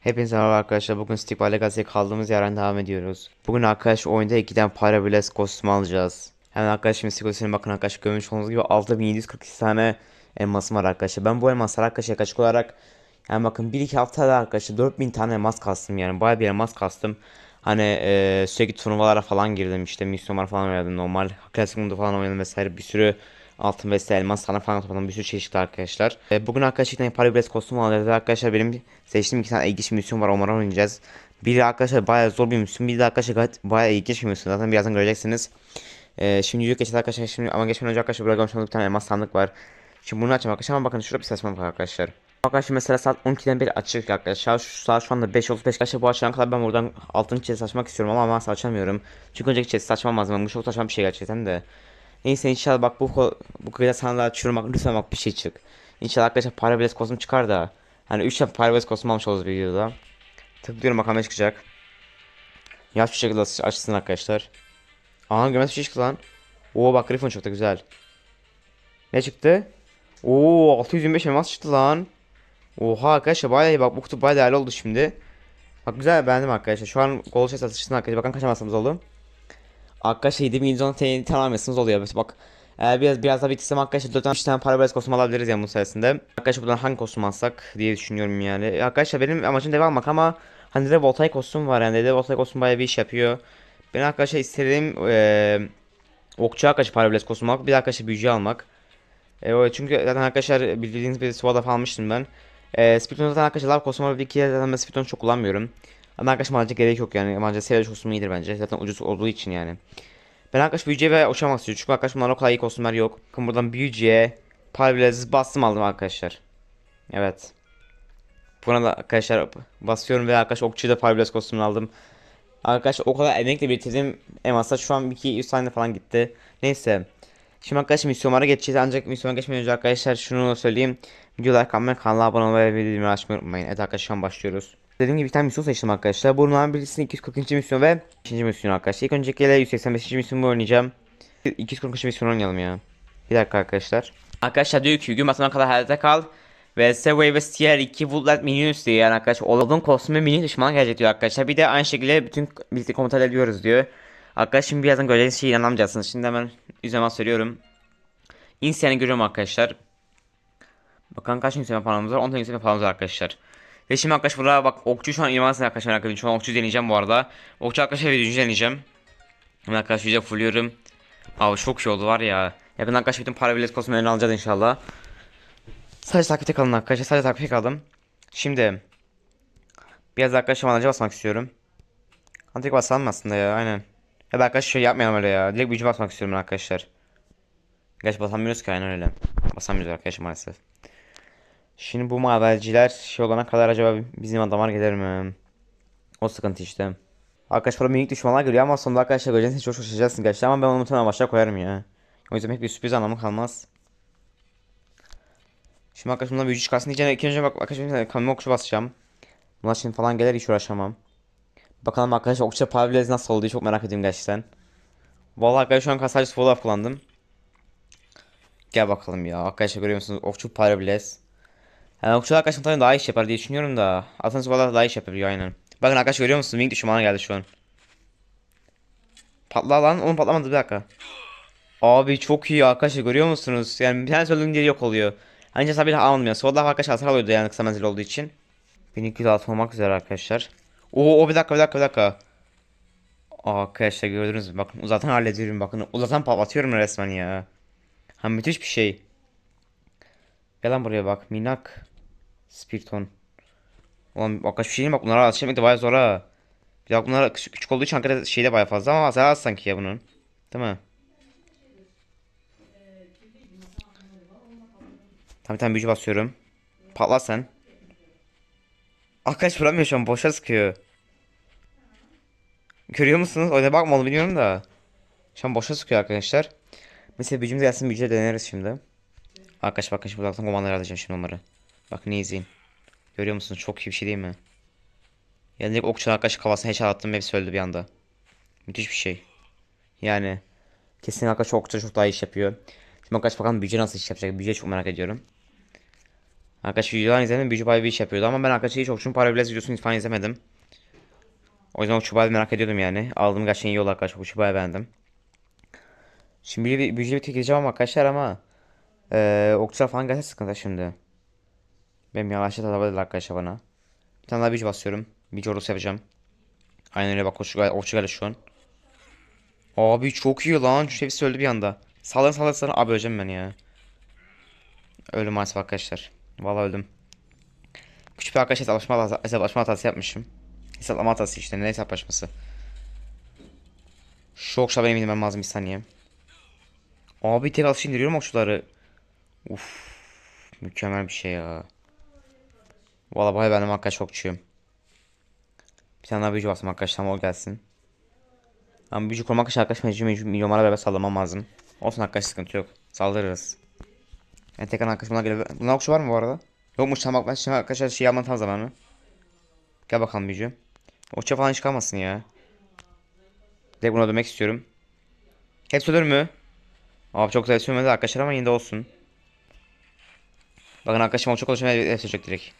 Hepinize merhaba arkadaşlar. Bugün Stickball Legacy'ye kaldığımız yerden devam ediyoruz. Bugün arkadaş oyunda ikiden Parables kostümü alacağız. Hemen arkadaşlar şimdi Stickball'e bakın arkadaşlar görmüş olduğunuz gibi 6742 tane elmasım var arkadaşlar. Ben bu elmaslar arkadaşlar yaklaşık olarak yani bakın 1-2 haftada arkadaşlar 4000 tane elmas kastım yani bayağı bir elmas kastım. Hani eee, sürekli turnuvalara falan girdim işte misyonlar falan oynadım normal klasik falan oynadım vesaire bir sürü altın vesaire elmas sana falan topladım bir sürü çeşitli arkadaşlar. E, bugün arkadaşlar Parables kostümü alacağız ve arkadaşlar benim seçtiğim iki tane ilginç bir misyon var onları oynayacağız. Biri arkadaşlar bayağı zor bir misyon bir de arkadaşlar gayet bayağı ilginç bir misyon zaten birazdan göreceksiniz. E, şimdi yürüyüp geçeceğiz arkadaşlar şimdi ama geçmeden önce arkadaşlar burada görmüş bir tane elmas sandık var. Şimdi bunu açacağım arkadaşlar ama bakın şurada bir saçmalık var arkadaşlar. Arkadaşlar mesela saat 12'den beri açık arkadaşlar. Şu saat şu anda 5.35 arkadaşlar bu açana kadar ben buradan altın chest açmak istiyorum ama maalesef açamıyorum. Çünkü önceki chest açmam lazım. Bu çok saçma bir şey gerçekten de. Neyse inşallah bak bu bu kıyıda sana da açıyorum bak lütfen bak bir şey çık. İnşallah arkadaşlar Parables kostüm çıkar da. Hani 3 tane Parables kostüm almış oluruz videoda. Tıklıyorum bakalım ne çıkacak. Yaş bir şekilde aç- açsın arkadaşlar. Aha görmez bir şey çıktı lan. Oo bak Griffon çok da güzel. Ne çıktı? Oo 625 elmas çıktı lan. Oha arkadaşlar bayağı iyi bak bu kutu bayağı değerli oldu şimdi. Bak güzel beğendim arkadaşlar. Şu an Gold Chest atışını arkadaşlar bakın kaç elmasımız oldu. Arkadaşlar 7 milyon TL tamamlamışsınız oluyor. Bak eğer biraz biraz daha bitirsem arkadaşlar 4 tane 3 tane para kostüm alabiliriz yani bu sayesinde. Arkadaşlar buradan hangi kostüm alsak diye düşünüyorum yani. Arkadaşlar benim amacım dev almak ama hani de voltaic kostüm var yani de voltaic kostüm bayağı bir iş yapıyor. Ben arkadaşlar istediğim eee okçu arkadaşlar para kostüm almak bir de arkadaşlar büyücü almak. E, çünkü zaten arkadaşlar bildiğiniz gibi Sword'a almıştım ben. E, Spiton'u zaten arkadaşlar Love kostümü var. Bir iki zaten ben Spiton'u çok kullanmıyorum. Ama arkadaşlar bence gerek yok yani. Bence Savage kostümü iyidir bence. Zaten ucuz olduğu için yani. Ben arkadaş büyücüye ve uçamak istiyorum. Çünkü arkadaş bunların o kadar iyi kostümler yok. Bakın buradan büyücüye Parbilez bastım aldım arkadaşlar. Evet. Buna da arkadaşlar basıyorum ve arkadaş okçuya da Parbilez kostümünü aldım. Arkadaşlar o kadar emekle bitirdim. Emas'a şu an 2-100 saniye falan gitti. Neyse. Şimdi arkadaşlar misyonlara geçeceğiz ancak misyona geçmeden önce arkadaşlar şunu söyleyeyim. Videolar kalmayı kanala abone olmayı ve bildirimleri açmayı unutmayın. Evet arkadaşlar şu an başlıyoruz. Dediğim gibi bir tane misyon seçtim arkadaşlar. Bunların birisinin 240. misyon ve 5. misyon arkadaşlar. İlk öncekiyle 185. misyonu oynayacağım. 240. misyon oynayalım ya. Bir dakika arkadaşlar. Arkadaşlar diyor ki gün batımına kadar hayatta kal. Ve Sevway ve Stier 2 Woodland Minions diyor yani arkadaşlar. Olduğun kostümü mini düşman gelecek diyor arkadaşlar. Bir de aynı şekilde bütün birlikte komutan ediyoruz diyor. Arkadaşlar şimdi birazdan göreceğiniz şeyi inanamayacaksınız. Şimdi hemen üzerime söylüyorum. Insia'nı görüyorum arkadaşlar. Bakalım kaç yükselen paramız var? 10 tane yükselen paramız var arkadaşlar. Ve şimdi arkadaşlar burada bak okçu şu an ilmansın arkadaşlar merak. Şu an okçu deneyeceğim bu arada. Okçu arkadaşlar videocu deneyeceğim. Hemen arkadaşlar yüze fulluyorum. Abi çok iyi oldu var ya. Yakın arkadaşlar bütün para bilet kostümlerini alacağız inşallah. Sadece takipte kalın arkadaşlar. Sadece takipte kaldım. Şimdi. Biraz arkadaşlar manacı basmak istiyorum. Antik basalım aslında ya aynen. Ya da arkadaşlar şöyle yapmayalım öyle ya. Direkt büyücü basmak istiyorum arkadaşlar. Gerçi basamıyoruz ki aynen öyle. Basamıyoruz arkadaşlar maalesef. Şimdi bu madenciler şey olana kadar acaba bizim adamlar gelir mi? O sıkıntı işte. Arkadaşlar burada minik düşmanlar geliyor ama sonunda arkadaşlar göreceksiniz çok şaşıracaksınız gerçekten ama ben onu muhtemelen başa koyarım ya. O yüzden pek bir sürpriz anlamı kalmaz. Şimdi arkadaşlar bundan büyücü çıkarsın diyeceğim. İlk önce bak arkadaşlar kamyon okçu basacağım. Bunlar şimdi falan gelir hiç uğraşamam. Bakalım arkadaşlar okçu Pavlez nasıl oldu çok merak ediyorum gerçekten. Vallahi arkadaşlar şu an sadece full off kullandım. Gel bakalım ya. Arkadaşlar görüyor musunuz? Okçu Parables. Yani okçu arkadaşlar tabii daha iş yapar diye düşünüyorum da. Aslında Subalar daha iş yapıyor aynen. Bakın arkadaşlar görüyor musunuz? Wing düşmanı geldi şu an. Patla lan. Oğlum patlamadı bir dakika. Abi çok iyi arkadaşlar görüyor musunuz? Yani bir tane söylediğim diğeri yok oluyor. Ancak tabii almadım ya. Solda arkadaşlar hasar alıyordu yani kısa menzil olduğu için. 1206 olmak üzere arkadaşlar. Oo o bir dakika bir dakika bir dakika. Arkadaşlar gördünüz mü? Bakın uzatan hallediyorum bakın. Uzatan patlatıyorum resmen ya. Ha müthiş bir şey. Gel lan buraya bak. Minak. Spiriton. Ulan bak şu şeyin bak bunlara alışmak da bayağı zor ha. Bir de bunlar küçük, küçük olduğu için Ankara şeyde bayağı fazla ama hasar az sanki ya bunun. Değil mi? Tamam tamam büyücü basıyorum. Patla sen. Arkadaş vuramıyor şu an boşa sıkıyor. Görüyor musunuz? Oyuna bakmalı biliyorum da. Şu an boşa sıkıyor arkadaşlar. Mesela büyücümüz gelsin büyücüye deneriz şimdi. Arkadaş bakın şimdi uzaktan komandaları alacağım şimdi onları. Bakın iyi izleyin. Görüyor musunuz? Çok iyi bir şey değil mi? Yani direkt okçular arkadaş kafasına headshot attım hepsi öldü bir anda. Müthiş bir şey. Yani kesin arkadaş okçular çok daha iyi iş yapıyor. Şimdi arkadaş bakalım büyücü nasıl iş yapacak. Büyücüye çok merak ediyorum. Arkadaşlar videolarını izledim. Büyücü Bay bir iş yapıyordu ama ben arkadaşlar hiç Okçu'nun Parables videosunu falan izlemedim. O yüzden Okçu Bay'ı merak ediyordum yani. Aldığım gerçekten iyi oldu arkadaşlar. Okçu Bay'ı beğendim. Şimdi büyücü bir tek gideceğim ama arkadaşlar ama eee okçular falan gelse sıkıntı şimdi. Benim yavaşça alabilirler arkadaşlar bana. Bir tane daha büyücü basıyorum. Büyücü orası yapacağım. Aynen öyle bak okçu geldi şu an. Abi çok iyi lan. Şu hepsi öldü bir anda. Salın salın salın. Abi öleceğim ben ya. Öldüm maalesef arkadaşlar. Vallahi öldüm. Küçük bir arkadaş hesaplaşma, hatası- hesaplaşma hatası yapmışım. Hesaplama hatası işte. Ne hesaplaşması? Şu okşa benim inmem lazım bir saniye. Abi tek atış indiriyorum okçuları. Uf, mükemmel bir şey ya. Vallahi bayağı benim arkadaş okçuyum. Bir tane daha büyücü bastım arkadaşlar o gelsin. Ama büyücü korumak için arkadaş mecbur mecbur milyonlara beraber sallamam lazım. Olsun arkadaş sıkıntı yok. Saldırırız. Yani tekrar arkadaş bunlar geliyor. Bunlar okçu var mı bu arada? Yokmuş tamam bak şimdi arkadaşlar şey yapmanın tam zamanı. Gel bakalım büyücü. Okçu falan çıkamazsın ya. Direkt bunu ödemek istiyorum. Hepsi ölür mü? Abi çok güzel sürmedi arkadaşlar ama yine de olsun. Bakın arkadaşım o çok olacak hepsi ölecek direkt.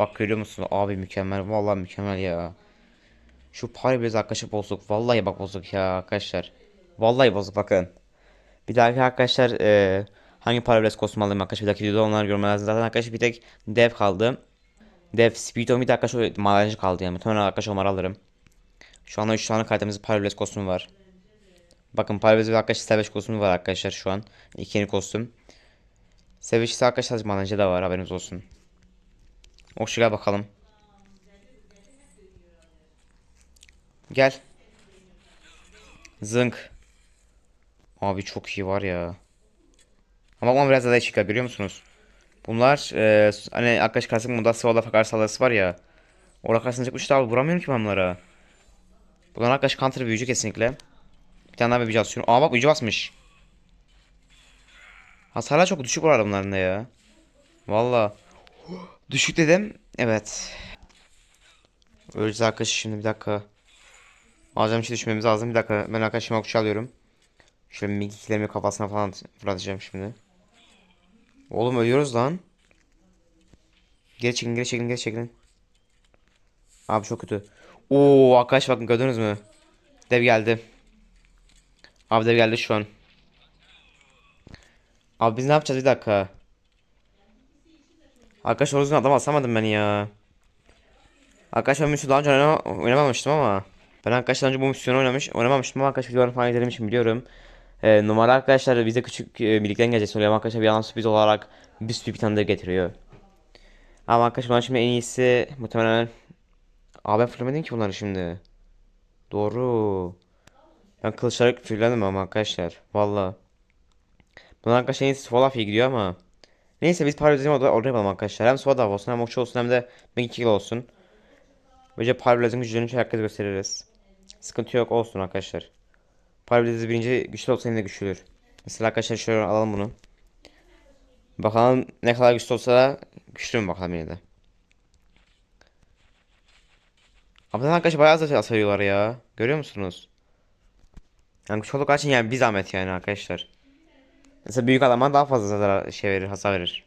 Bak görüyor musun? Abi mükemmel. Vallahi mükemmel ya. Şu pari biraz arkadaşlar bozuk. Vallahi bak bozuk ya arkadaşlar. Vallahi bozuk bakın. Bir dahaki arkadaşlar e, hangi Parables kostüm alayım arkadaşlar bir dahaki videoda onları görmeler. Zaten arkadaşlar bir tek dev kaldı. Dev, Speedo bir de arkadaşlar madencı kaldı yani. Muhtemelen arkadaşlar onları alırım. Şu anda 3 tane karatemizde Parables kostümü var. Bakın Parables ve arkadaşlar Savage kostümü var arkadaşlar şu an. İki kostüm. Savage ise arkadaşlar madencı da var haberiniz olsun. Gel bakalım. Gel. Zınk. Abi çok iyi var ya. Ama ama biraz daha çıkar görüyor musunuz? Bunlar e, hani arkadaş karşısında bunda sıvada fakar saldırısı var ya. Orada karşısına çıkmış abi vuramıyorum ki ben bunlara. Bunlar arkadaş counter büyücü kesinlikle. Bir tane daha bir büyücü atıyorum. Aa bak büyücü basmış. Hasarlar çok düşük var bunların da ya. Valla. Düşük dedim. Evet. Öleceğiz arkadaş şimdi bir dakika. Alacağım şey düşmemiz lazım. Bir dakika ben arkadaşıma okçu alıyorum. Şöyle migiklerimi kafasına falan fırlatacağım şimdi. Oğlum ölüyoruz lan. Geri çekin geri çekin geri çekin. Abi çok kötü. Oo arkadaş bakın gördünüz mü? Dev geldi. Abi dev geldi şu an. Abi biz ne yapacağız bir dakika. Arkadaş oruzun adam asamadım ben ya. Arkadaşlar ben daha önce oynama- oynamamıştım ama. Ben arkadaşlar önce bu misyonu oynamış, oynamamıştım ama arkadaşlar videolarını falan izlemişim biliyorum. Ee, numara arkadaşlar bize küçük e, birlikten gelecek söylüyorum arkadaşlar bir yalan sürpriz olarak bir sürü bir tane de getiriyor. Ama arkadaşlar bana şimdi en iyisi muhtemelen Abi ben fırlamadım ki bunları şimdi. Doğru. Ben kılıçları fırladım ama arkadaşlar. Valla. Bunlar arkadaşlar en iyisi Solafi'ye gidiyor ama. Neyse biz paralizm orada orada yapalım arkadaşlar. Hem Soda olsun hem Okçu olsun hem de Megi olsun. Böylece paralizm güçlerini herkese gösteririz. Sıkıntı yok olsun arkadaşlar. Paralizm birinci güçlü olsa yine güçlüdür. Mesela arkadaşlar şöyle alalım bunu. Bakalım ne kadar güçlü olsa da güçlü mü bakalım yine de. Zaten arkadaşlar bayağı zaten asıyorlar ya. Görüyor musunuz? Yani çoluk açın yani bir zahmet yani arkadaşlar. Mesela büyük adama daha fazla zarar şey verir, hasar verir.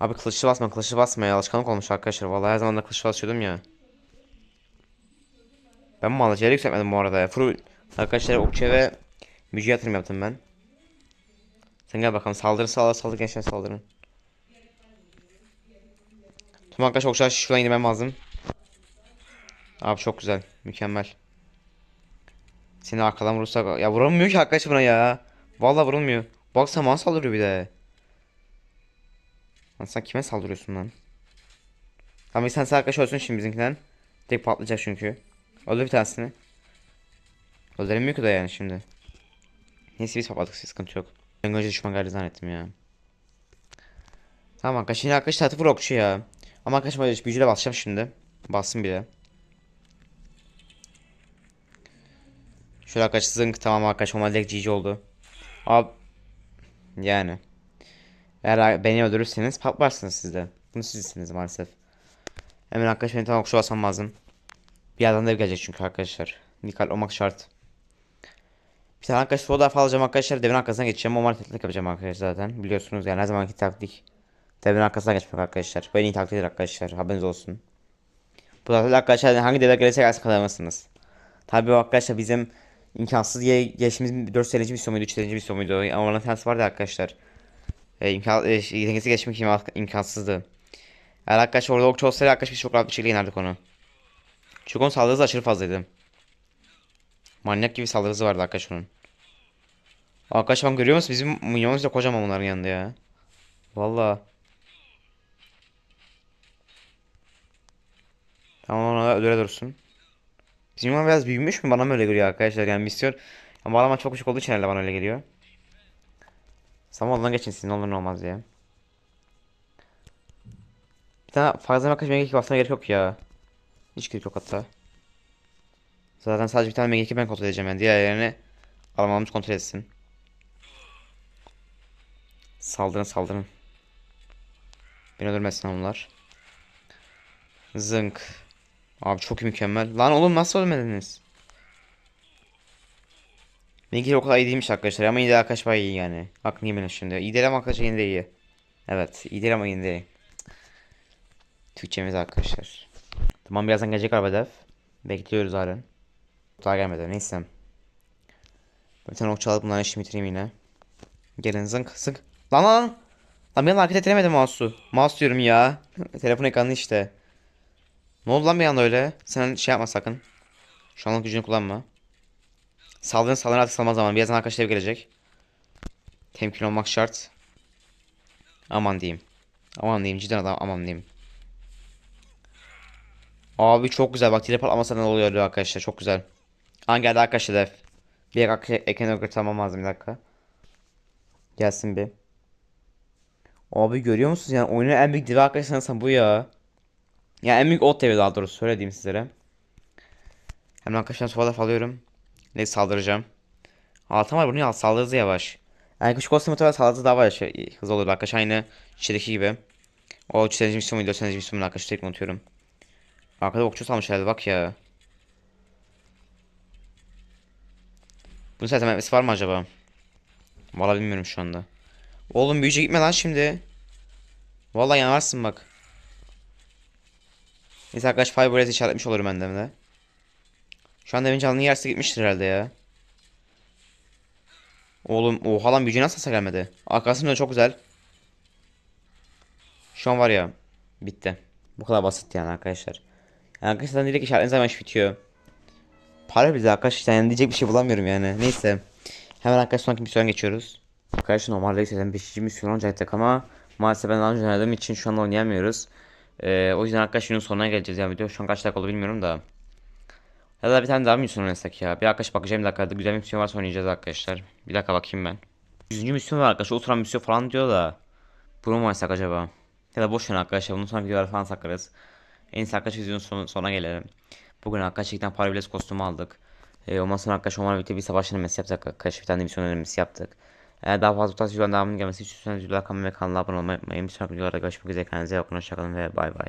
Abi kılıçlı basma, kılıçlı basma ya. Alışkanlık olmuş arkadaşlar. Vallahi her zaman da kılıçlı basıyordum ya. Ben mi alıcıya yükseltmedim bu arada ya. Full arkadaşlar okçuya ve büyücü yatırım yaptım ben. Sen gel bakalım saldırı saldırı saldırı gençler saldırın. Tüm arkadaşlar okçular şuradan indirmem lazım. Abi çok güzel. Mükemmel. Seni arkadan vurursak... Ya vuramıyor ki arkadaş buna ya. Vallahi vurulmuyor. Bak sen bana saldırıyor bir de. Lan sen kime saldırıyorsun lan? Tamam tanesi arkadaş ölsün şimdi bizimkinden. Tek patlayacak çünkü. Öldür bir tanesini. Öldüremiyor ki da yani şimdi. Neyse biz patladık sıkıntı yok. Ben önce düşman geldi zannettim ya. Tamam arkadaşlar şimdi arkadaş tarafı okçu ya. Ama arkadaşlar böyle büyücüyle basacağım şimdi. Bassın bile. Şöyle arkadaş zınk tamam arkadaş normal direkt GG oldu. Abi yani. Eğer beni öldürürseniz patlarsınız siz de. Bunu sizsiniz maalesef. Hemen arkadaş beni tam okşu basmam lazım. Bir yerden de gelecek çünkü arkadaşlar. Dikkatli olmak şart. Bir tane arkadaş soda alacağım arkadaşlar. Devin arkasına geçeceğim. Normal taktik yapacağım arkadaşlar zaten. Biliyorsunuz yani her zamanki taktik. Devin arkasına geçmek arkadaşlar. Bu en iyi taktiktir arkadaşlar. Haberiniz olsun. Bu zaten arkadaşlar hangi devre gelirse gelsin kazanamazsınız. Tabii o arkadaşlar bizim imkansız diye geçtiğimiz 4 seneci misyon muydu, 3 seneci misyon muydu? Ama onun tanesi vardı arkadaşlar. E, imkan, e, dengesi geçmek imkan, imkansızdı. Eğer arkadaşlar orada okçu olsaydı arkadaşlar biz çok rahat bir şekilde yenerdik onu. Çünkü onun saldırı hızı aşırı fazlaydı. Manyak gibi saldırı hızı vardı arkadaşlar onun. Arkadaşlar bak görüyor musun? Bizim minyonumuz da kocaman bunların yanında ya. Valla. Tamam ona öyle dursun. Minyonlar biraz büyümüş mü? Bana mı öyle geliyor arkadaşlar? Yani misyon. Ama bu çok küçük olduğu için herhalde bana öyle geliyor. Zamanla geçin sizin olur ne olmaz ya. Bir tane fazla makas mega basmaya gerek yok ya. Hiç gerek yok hatta. Zaten sadece bir tane mega ben kontrol edeceğim yani. Diğerlerini alamamız kontrol etsin. Saldırın saldırın. Beni öldürmesin onlar. Zınk. Abi çok mükemmel. Lan oğlum nasıl ölmediniz? Benimki o kadar iyi değilmiş arkadaşlar ama de arkadaş bayağı iyi yani. Niye benim şimdi. İyi değil ama arkadaşlar yine de iyi. Evet iyi değil ama yine de iyi. Türkçemiz arkadaşlar. Tamam birazdan gelecek araba. Bekliyoruz halen. Daha gelmedi neyse. Bir tane okçu alıp bunların işimi bitireyim yine. Gelin zınk zınk. Lan lan lan. Lan ben hareket ettiremedim mouse'u. Mouse diyorum ya. Telefon ekranı işte. Ne oldu lan bir anda öyle? Sen şey yapma sakın. Şu anlık gücünü kullanma. Saldırın saldırın artık salma zamanı. Birazdan arkadaşlar gelecek. Temkin olmak şart. Aman diyeyim. Aman diyeyim cidden adam aman diyeyim. Abi çok güzel bak teleport ama ne oluyor arkadaşlar çok güzel. An geldi arkadaşlar def. Bir dakika ekranı göstermem lazım bir dakika. Gelsin bir. Abi görüyor musunuz yani oyunun en büyük divi arkadaşlar bu ya. Ya en büyük ot devi daha doğrusu söylediğim sizlere. Hemen arkadaşlar sola alıyorum. Ne saldıracağım. Altın var bunu ya saldırı hızı yavaş. Yani küçük olsa muhtemelen saldırı hızı daha yavaş hızlı olur arkadaşlar aynı içindeki gibi. O 3 seneci misyon muydu 4 seneci misyon muydu arkadaşlar tek unutuyorum. Arkada okçu salmış herhalde bak ya. Bunun zaten etmesi var mı acaba? Valla bilmiyorum şu anda. Oğlum büyücü gitme lan şimdi. Vallahi yanarsın bak. Neyse arkadaş Fireballs işaretmiş olurum ben de. Şu anda evin canlı yerse gitmiştir herhalde ya. Oğlum oha lan büyücü nasıl hasar gelmedi? Arkasında çok güzel. Şu an var ya. Bitti. Bu kadar basit yani arkadaşlar. Yani arkadaşlar direkt işaretiniz zaman iş bitiyor. Para bize arkadaşlar yani diyecek bir şey bulamıyorum yani. Neyse. Hemen arkadaşlar sonraki misyona geçiyoruz. Arkadaşlar normalde ise 5. misyon olacaktık ama maalesef ben daha önce oynadığım için şu anda oynayamıyoruz. Ee, o yüzden arkadaşlar şunun sonuna geleceğiz ya video. Şu an kaç dakika oldu bilmiyorum da. Ya da bir tane daha misyon oynasak ya. Bir arkadaş bakacağım bir dakika. Güzel bir misyon varsa oynayacağız arkadaşlar. Bir dakika bakayım ben. 100. misyon var arkadaşlar. Ultra misyon falan diyor da. Bunu mu oynasak acaba? Ya da boş ver arkadaşlar. Bunun sonra videoları falan saklarız. En iyisi arkadaşlar videonun son, sonuna gelelim. Bugün arkadaşlar Parables kostümü aldık. Ee, ondan sonra arkadaşlar onlarla birlikte bir savaş denemesi yaptık arkadaşlar. Bir tane misyon denemesi yaptık. Eğer daha fazla bu tarz videoların devamının gelmesi istiyorsanız videolar kanalıma ve kanala abone olmayı unutmayın. Bir sonraki videolarda görüşmek üzere. Kendinize iyi bakın. Hoşçakalın ve bay bay.